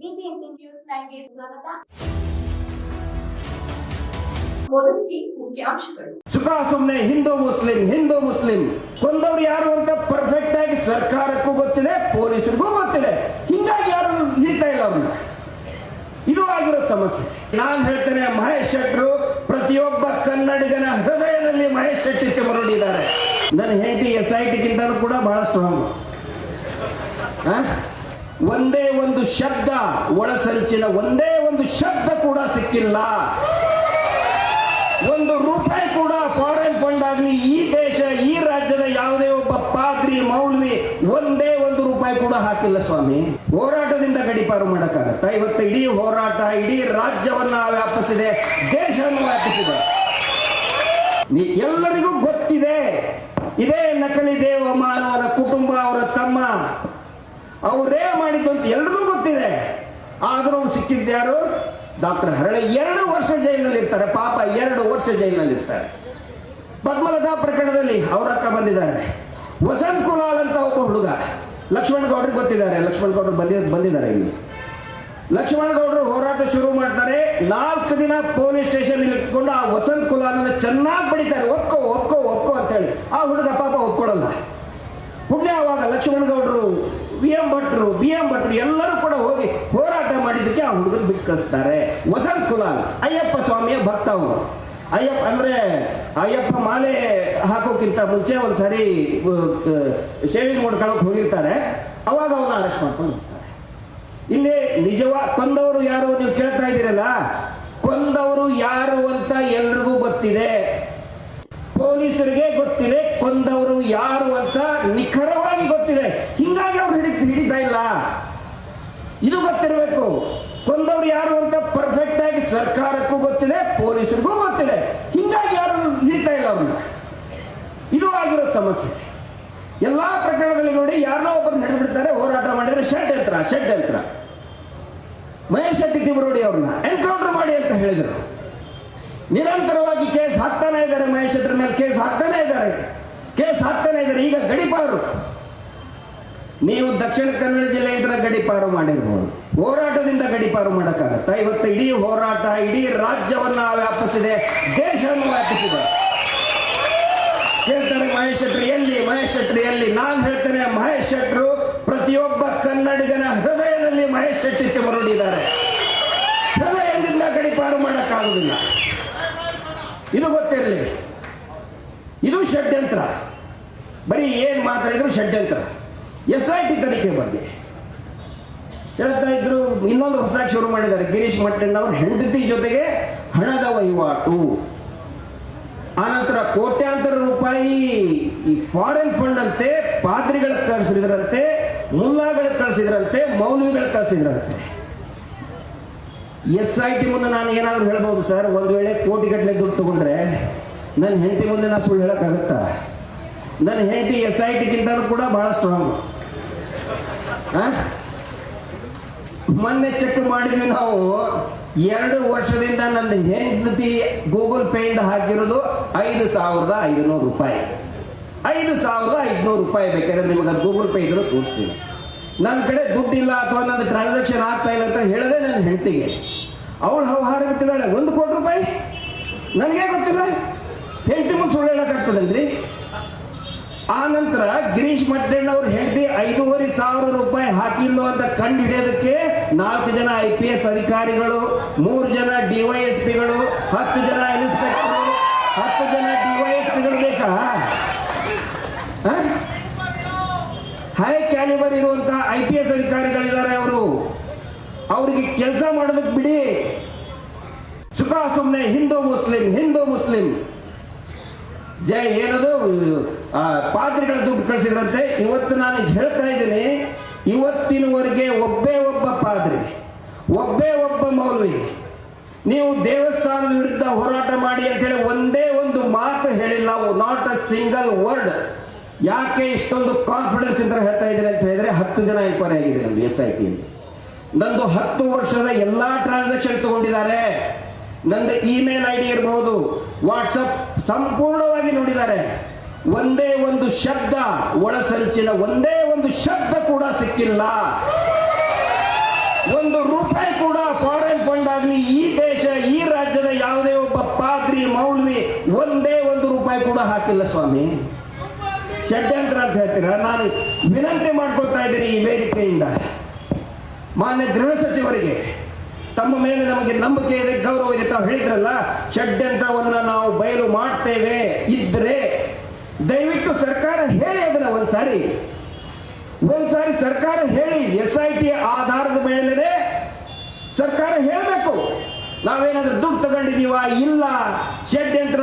News ಸ್ವಾಗತ. ಸುಮ್ಮನೆ Hindu, Muslim Hindu, Muslim. ಕೊಂದವ್ರು ಯಾರು ಅಂತ ಪರ್ಫೆಕ್ಟ್ ಆಗಿ ಸರ್ಕಾರಕ್ಕೂ ಗೊತ್ತಿದೆ, ಪೊಲೀಸರಿಗೂ ಗೊತ್ತಿದೆ. ಹಿಂಗಾಗಿ ಯಾರು ಹಿಡಿತಾ ಇಲ್ಲ ಅವ್ರನ್ನ? ಇದು ಆಗಿರೋ ಸಮಸ್ಯೆ. ನಾನು ಹೇಳ್ತೇನೆ, ಮಹೇಶ್ ಶೆಟ್ರು ಪ್ರತಿಯೊಬ್ಬ ಕನ್ನಡಿಗನ ಹೃದಯದಲ್ಲಿ ಮಹೇಶ್ ಶೆಟ್ಟಿ ಮರಳಿದ್ದಾರೆ ನನ್ನ ಹೆಂಡತಿ ಎಸ್ ಐ ಟಿಗಿಂತಲೂ ಕೂಡ ಬಹಳ ಸ್ಟ್ರಾಂಗ್ ಒಂದೇ ಒಂದು ಶಬ್ದ, ಒಳಸಂಚಿನ ಒಂದೇ ಒಂದು ಶಬ್ದ ಕೂಡ ಸಿಕ್ಕಿಲ್ಲ. ಒಂದು ರೂಪಾಯಿ ಕೂಡ ಫಾರಿನ್ ಫಂಡ್ ಆಗಲಿ, ಈ ದೇಶ, ಈ ರಾಜ್ಯದ ಯಾವುದೇ ಒಬ್ಬ ಪಾದ್ರಿ, ಮೌಲ್ವಿ ಒಂದೇ ಒಂದು ರೂಪಾಯಿ ಕೂಡ ಹಾಕಿಲ್ಲ ಸ್ವಾಮಿ. ಹೋರಾಟದಿಂದ ಗಡಿಪಾರು ಮಾಡಕ್ಕಾಗತ್ತ? ಇವತ್ತು ಇಡೀ ಹೋರಾಟ, ಇಡೀ ರಾಜ್ಯವನ್ನ ವ್ಯಾಪಿಸಿದೆ, ದೇಶವನ್ನು ವ್ಯಾಪಿಸಿದೆ. ಎಲ್ಲರಿಗೂ ಗೊತ್ತಿದೆ, ಇದೇ ನಕಲಿ ದೇವ ಮಾನವನ ಕುಟುಂಬ ಅವರ ತಮ್ಮ ಅವರೇ ಅಂತ ಎಲ್ರಿಗೂ ಗೊತ್ತಿದೆ. ಆದರೂ ಅವ್ರು ಸಿಕ್ಕಿದ್ಯಾರು ಡಾಕ್ಟರ್ ಹರಳೆ ಎರಡು ವರ್ಷ ಜೈಲಿನಲ್ಲಿ ಇರ್ತಾರೆ ಪಾಪ ಎರಡು ವರ್ಷ ಜೈಲಿನಲ್ಲಿ ಇರ್ತಾರೆ ಪದ್ಮಲತಾ ಪ್ರಕರಣದಲ್ಲಿ ಅವರ ಬಂದಿದ್ದಾರೆ. ವಸಂತ್ ಕುಲಾಲ್ ಅಂತ ಒಬ್ಬ ಹುಡುಗ. ಲಕ್ಷ್ಮಣ್ ಗೌಡ್ರಿಗೆ ಗೊತ್ತಿದ್ದಾರೆ. ಲಕ್ಷ್ಮಣ್ ಗೌಡ್ರು ಬಂದಿದ್ ಬಂದಿದ್ದಾರೆ ಇಲ್ಲಿ. ಲಕ್ಷ್ಮಣ್ ಗೌಡ್ರು ಹೋರಾಟ ಶುರು ಮಾಡ್ತಾರೆ. ನಾಲ್ಕು ದಿನ ಪೊಲೀಸ್ ಸ್ಟೇಷನ್ ಇಟ್ಕೊಂಡು ಆ ವಸಂತ್ ಕುಲಾಲನ್ನ ಚೆನ್ನಾಗಿ ಬಡಿತಾರೆ. ಒಪ್ಕೋ ಒಪ್ಕೋ ಒಪ್ಕೋ ಅಂತ ಹೇಳಿ. ಆ ಹುಡುಗ ಪಾಪ ಒಪ್ಕೊಳ್ಳಲ್ಲ ಪುಣ್ಯ ಅವಾಗ ಲಕ್ಷ್ಮಣ್ ಗೌಡರು ಭಟ್ರು ಬಿ ಎಂ ಭಟ್ರು ಎಲ್ಲರೂ ಕೂಡ ಹೋಗಿ ಹೋರಾಟ ಮಾಡಿದ್ದಕ್ಕೆ ಆ ಹುಡುಗರು ಬಿಟ್ಟು ಕಳಿಸ್ತಾರೆ. ವಸಂತ್ ಕುಲಾಲ್, ಅಯ್ಯಪ್ಪ ಸ್ವಾಮಿಯ ಭಕ್ತ ಅವರು. ಅಯ್ಯಪ್ಪ ಅಂದ್ರೆ ಅಯ್ಯಪ್ಪ ಮಾಲೆ ಹಾಕೋಕ್ಕಿಂತ ಮುಂಚೆ ಒಂದ್ಸರಿ ಶೇವಿಂಗ್ ಮಾಡ್ಕೊಳಕ್ ಹೋಗಿರ್ತಾರೆ. ಅವಾಗ ಅವನ್ನ ಅರೆಸ್ಟ್ ಮಾಡ್ಕೊಂಡು ಇಲ್ಲಿ ನಿಜವಾ, ಕೊಂದವರು ಯಾರು ನೀವು ಕೇಳ್ತಾ ಇದ್ದೀರಲ್ಲ? ಕೊಂದವರು ಯಾರು ಅಂತ ಎಲ್ರಿಗೂ ಗೊತ್ತಿದೆ. ಪೊಲೀಸರಿಗೆ ಗೊತ್ತಿದೆ, ಕೊಂದವರು ಯಾರು ಅಂತ ನಿಖರವಾಗಿ ಗೊತ್ತಿದೆ ಹಿಂಗಾಗಿ ಅವ್ರು ಹಿಡಿ ಹಿಡಿತಾ ಇಲ್ಲ ಇದು ಕೊಂದವ್ರು ಯಾರು ಅಂತ ಪರ್ಫೆಕ್ಟ್ ಆಗಿ ಸರ್ಕಾರಕ್ಕೂ ಗೊತ್ತಿದೆ, ಪೊಲೀಸರಿಗೂ ಗೊತ್ತಿದೆ. ಹಿಂಗಾಗಿ ಯಾರು ನೀಡ್ತಾ ಇಲ್ಲ ಅವ್ರನ್ನ? ಇದು ಆಗಿರೋ ಸಮಸ್ಯೆ. ಎಲ್ಲಾ ಪ್ರಕರಣದಲ್ಲಿ ನೋಡಿ ಯಾರನ್ನೋ ಒಬ್ಬರು ಹಿಡಿದ್ಬಿಡ್ತಾರೆ, ಹೋರಾಟ ಮಾಡಿದ್ರೆ ಷಡ್ಯಂತ್ರ ಮಹೇಶ್ ಶೆಟ್ಟಿ ತಿಮರೋಡಿ ಅವ್ರನ್ನ ಎನ್ಕೌಂಟರ್ ಮಾಡಿ ಅಂತ ಹೇಳಿದರು. ನಿರಂತರವಾಗಿ ಕೇಸ್ ಹಾಕ್ತಾನೆ ಇದ್ದಾರೆ ಮಹೇಶ್ ಶೆಟ್ಟರ್ ಮೇಲೆ, ಕೇಸ್ ಹಾಕ್ತಾನೆ ಇದ್ದಾರೆ. ಕೇಸ್ ಹಾಕ್ತಾನೆ ಇದ್ದಾರೆ, ಈಗ ಗಡಿಪಾರು ನೀವು ದಕ್ಷಿಣ ಕನ್ನಡ ಜಿಲ್ಲೆಯಿಂದ ಗಡಿಪಾರು ಮಾಡಿರ್ಬೋದು. ಹೋರಾಟದಿಂದ ಗಡಿಪಾರು ಮಾಡಕ್ಕಾಗತ್ತ? ಇವತ್ತು ಇಡೀ ಹೋರಾಟ, ಇಡೀ ರಾಜ್ಯವನ್ನ ವ್ಯಾಪಿಸಿದೆ ದೇಶವನ್ನು ವ್ಯಾಪಿಸಿದೆ ಹೇಳ್ತಾರೆ ಮಹೇಶ್ ಶೆಟ್ರು, ಎಲ್ಲಿ? ಮಹೇಶ್ ಶೆಟ್ರು ಎಲ್ಲಿ? ನಾನು ಹೇಳ್ತೇನೆ, ಮಹೇಶ್ ಶೆಟ್ರು ಪ್ರತಿಯೊಬ್ಬ ಕನ್ನಡಿಗನ ಹೃದಯದಲ್ಲಿ ಮಹೇಶ್ ಶೆಟ್ಟಿ ಮರಳಿದ್ದಾರೆ. ಹೃದಯದಿಂದ ಗಡಿಪಾರು ಮಾಡೋಕ್ಕಾಗೋದಿಲ್ಲ ಇದು ಗೊತ್ತಿರಲಿ. ಇದು ಷಡ್ಯಂತ್ರ. ಬರೀ ಏನು ಮಾತಾಡಿದ್ರು ಷಡ್ಯಂತ್ರ. ಎಸ್ ಐ ಟಿ ತನಿಖೆ ಬಗ್ಗೆ. ಹೇಳ್ತಾ ಇದ್ರು, ಇನ್ನೊಂದು ಹೊಸದಾಗಿ ಶುರು ಮಾಡಿದ್ದಾರೆ. ಗಿರೀಶ್ ಮಟ್ಟಣ್ಣ ಅವ್ರ ಹೆಂಡತಿ ಜೊತೆಗೆ ಹಣದ ವಹಿವಾಟು. ಆನಂತರ ಕೋಟ್ಯಾಂತರ ರೂಪಾಯಿ ಈ ಫಾರಿನ್ ಫಂಡ್ ಅಂತೆ ಪಾದ್ರಿಗಳಿಗೆ ಕಳಿಸಿದ್ರಂತೆ ಮುಲ್ಲಾಗಳಿಗೆ ಕಳಿಸಿದ್ರಂತೆ ಮೌಲ್ವಿಗಳಿಗೆ ಕಳಿಸಿದ್ರಂತೆ. ಎಸ್ ಐ ಟಿ ಮುಂದೆ ನಾನು ಏನಾದರೂ ಹೇಳ್ಬೋದು ಸರ್? ಒಂದು ವೇಳೆ ಕೋಟಿಗಟ್ಟಲೆ ದುಡ್ಡು ತಗೊಂಡ್ರೆ ನನ್ನ ಹೆಂಡತಿ ಮುಂದೆ ನಾನು ಸುಳ್ಳು ಹೇಳೋಕ್ಕಾಗತ್ತಾ? ನನ್ನ ಹೆಂಡತಿ ಎಸ್ ಐ ಟಿಗಿಂತಲೂ ಕೂಡ ಬಹಳ ಸ್ಟ್ರಾಂಗ್ ಮೊನ್ನೆ ಚೆಕ್ ಮಾಡಿದ್ವಿ ನಾವು. ಎರಡು ವರ್ಷದಿಂದ ನನ್ನ ಹೆಂಡತಿ ಗೂಗಲ್ ಇಂದ ಹಾಕಿರೋದು ಐದು ಸಾವಿರದ ಐದುನೂರು ರೂಪಾಯಿ. ಐದು ಸಾವಿರದ ಐದುನೂರು ರೂಪಾಯಿ ಬೇಕಾದ್ರೆ ನಿಮಗೆ ಅದು ಗೂಗಲ್ ಪೇ ಇದ್ರೂ ತೋರಿಸ್ತೀನಿ. ನನ್ನ ಕಡೆ ದುಡ್ಡಿಲ್ಲ ಅಥವಾ ನನ್ನ ಟ್ರಾನ್ಸಾಕ್ಷನ್ ಆಗ್ತಾ ಇಲ್ಲ ಅಂತ ಹೇಳಿದೆ ನನ್ನ ಹೆಂಡತಿಗೆ. ಅವಳು ವ್ಯವಹಾರ ಬಿಟ್ಟಿದ್ದಾಳೆ. ಒಂದು ಕೋಟಿ ರೂಪಾಯಿ? ನನಗೆ ಗೊತ್ತಿಲ್ಲ? ಹೆಂಡತಿ ಮುಂದೆ ಸುಳ್ಳು ಹೇಳಕ್ಕಾಗ್ತದಲ್ರಿ? ಆ ನಂತರ ಗಿರೀಶ್ ಮಟ್ಟಣ್ಣ ಅವರು ಹೆಂಡತಿ ಐದೂವರೆ ಸಾವಿರ ರೂಪಾಯಿ ಹಾಕಿಲ್ಲೋ ಅಂತ ಕಂಡು ಹಿಡಿಯೋದಕ್ಕೆ ನಾಲ್ಕು ಜನ ಐ ಪಿ ಎಸ್ ಅಧಿಕಾರಿಗಳು, ಮೂರು ಜನ ಡಿವೈಎಸ್ಪಿಗಳು ಹತ್ತು ಜನ ಇನ್ಸ್ಪೆಕ್ಟರ್, ಹತ್ತು ಜನ ಡಿವೈಎಸ್ಪಿಗಳು ಬೇಕಾ? ಹೈ? ಕ್ಯಾಲಿಬರ್ ಇರುವಂತಹ ಐ ಪಿ ಎಸ್ ಅಧಿಕಾರಿಗಳಿದ್ದಾರೆ ಅವರು. ಅವರಿಗೆ ಕೆಲಸ ಮಾಡೋದಕ್ಕೆ ಬಿಡಿ. ಸುಖ ಸುಮ್ಮನೆ ಹಿಂದೂ ಮುಸ್ಲಿಂ ಹಿಂದೂ ಮುಸ್ಲಿಂ. ಜಯ ಏನದು? ಆ, ಪಾದ್ರಿಗಳ ದುಡ್ಡು ಕಳಿಸಿದ್ರಂತೆ. ಇವತ್ತು ನಾನು ಹೇಳ್ತಾ ಇದ್ದೀನಿ ಇವತ್ತಿನವರೆಗೆ ಒಬ್ಬೇ ಒಬ್ಬ ಪಾದ್ರಿ ಒಬ್ಬೇ ಒಬ್ಬ ಮೌಲ್ವಿ. ನೀವು ದೇವಸ್ಥಾನದ ವಿರುದ್ಧ ಹೋರಾಟ ಮಾಡಿ ಅಂತ ಹೇಳಿ ಒಂದೇ ಒಂದು ಮಾತು ಹೇಳಿಲ್ಲ ನಾಟ್ ಅ ಸಿಂಗಲ್ ವರ್ಡ್ ಯಾಕೆ ಇಷ್ಟೊಂದು ಕಾನ್ಫಿಡೆನ್ಸ್ ಇದ್ರೆ ಹೇಳ್ತಾ ಇದ್ದೀನಿ ಅಂತ ಹೇಳಿದ್ರೆ ಹತ್ತು ಜನ ಎಂಕ್ವೈರಿ ಆಗಿದೆ ನಮ್ಮ ಎಸ್ ಐ ಟಿಯಲ್ಲಿ ನಂದು ಹತ್ತು ವರ್ಷದ ಎಲ್ಲಾ ಟ್ರಾನ್ಸಾಕ್ಷನ್ ತಗೊಂಡಿದ್ದಾರೆ. ನಂದು ಇಮೇಲ್ ಐ ಡಿ ಇರಬಹುದು ವಾಟ್ಸಪ್ ಸಂಪೂರ್ಣವಾಗಿ ನೋಡಿದ್ದಾರೆ. ಒಂದೇ ಒಂದು ಶಬ್ದ, ಒಳಸಂಚಿನ ಒಂದೇ ಒಂದು ಶಬ್ದ ಕೂಡ ಸಿಕ್ಕಿಲ್ಲ. ಒಂದು ರೂಪಾಯಿ ಕೂಡ ಫಾರಿನ್ ಫಂಡ್ ಆಗಲಿ, ಈ ದೇಶ, ಈ ರಾಜ್ಯದ ಯಾವುದೇ ಒಬ್ಬ ಪಾದ್ರಿ, ಮೌಲ್ವಿ ಒಂದೇ ಒಂದು ರೂಪಾಯಿ ಕೂಡ ಹಾಕಿಲ್ಲ ಸ್ವಾಮಿ. ಷಡ್ಯಂತ್ರ ಅಂತ ಹೇಳ್ತೀರಾ? ನಾನು ವಿನಂತಿ ಮಾಡ್ಕೊಳ್ತಾ ಇದ್ದೀನಿ ಈ ವೇದಿಕೆಯಿಂದ. ಮಾನ್ಯ ಗೃಹ ಸಚಿವರಿಗೆ. ತಮ್ಮ ಮೇಲೆ ನಮಗೆ ನಂಬಿಕೆ ಇದೆ, ಗೌರವ ಇದೆ ತಾವು ಹೇಳಿದ್ರಲ್ಲ, ಷಡ್ಯಂತ್ರವನ್ನು ನಾವು ಬಯಲು ಮಾಡ್ತೇವೆ ಇದ್ರೆ, ದಯವಿಟ್ಟು ಸರ್ಕಾರ ಹೇಳಿ ಅದನ್ನ ಒಂದ್ಸಾರಿ. ಒಂದ್ಸಾರಿ ಸರ್ಕಾರ ಹೇಳಿ, ಎಸ್ ಐ ಟಿ ಆಧಾರದ ಮೇಲೆ ಸರ್ಕಾರ ಹೇಳಬೇಕು. ನಾವೇನಾದ್ರೂ ದುಡ್ಡು ತಗೊಂಡಿದೀವ? ಇಲ್ಲ. ಷಡ್ಯಂತ್ರ